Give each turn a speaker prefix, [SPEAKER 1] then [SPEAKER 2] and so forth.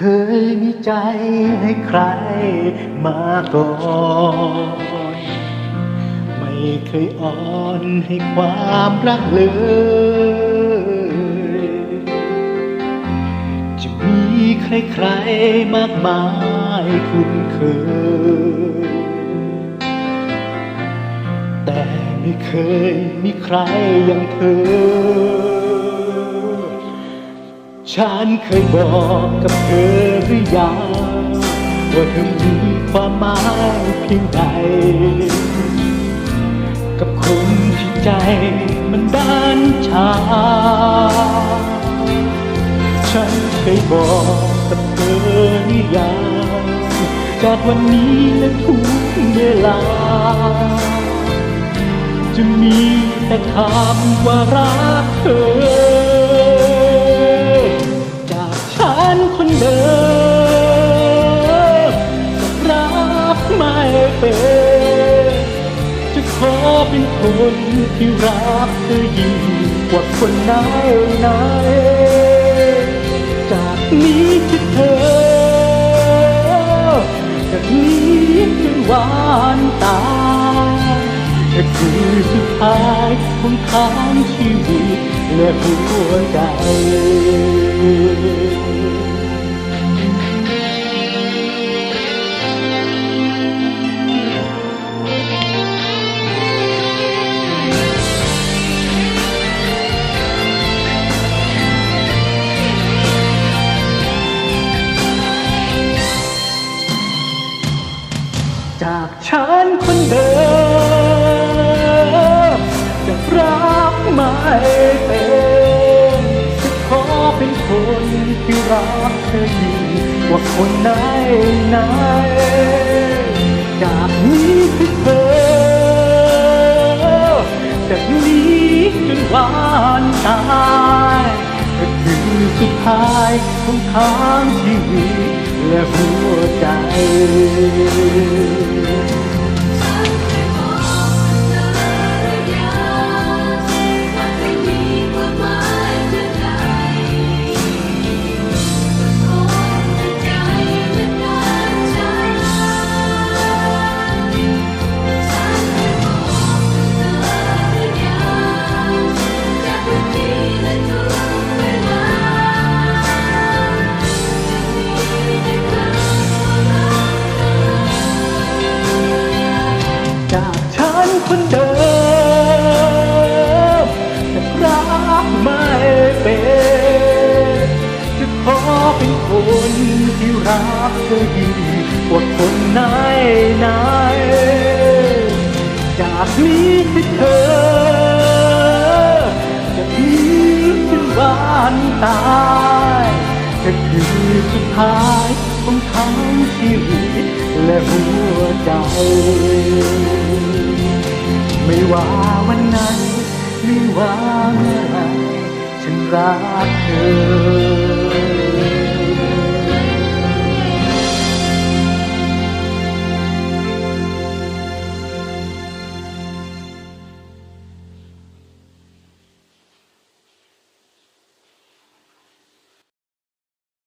[SPEAKER 1] คยมีใจให้ใครมาก่อนไม่เคยอ่อนให้ความรักเลย จะมีใครๆมากมายคุ้นเคย แต่ไม่เคยมีใครอย่างเธอ ฉันเคยบอกกับเธอหรือยังว่าเธอมีความหมายเพียงใด กับคนที่ใจมันด้านชา ฉันเคยบอกกับเธอหรือยังจากวันนี้และทุกเวลา จะมีแต่คำว่ารักเธอ เป็นคนที่รักเธอยิ่งกว่าคนไหนไหนๆจากนี้ที่เธอ จากนี้จนวันตายจะคือสุดท้ายของทางชีวิตและหัวใจ รักเธอยิ่งกว่าคนไหนไหนๆจากนี้คือเธอจากนี้จนวันตายก็คือสุดท้ายของทางชีวิตและหัวใจ คนเดิมจะรักไม่เป็นจะขอเป็นคนที่รักเธอยิ่งกว่าคนไหนไหนจากนี้ที่เธอจากนี้จนวันตายจะคือสุดท้ายของทั้งชีวิตและหัวใจ ว่าวันไหนไม่ว่าเมื่อไรฉันรักเธอ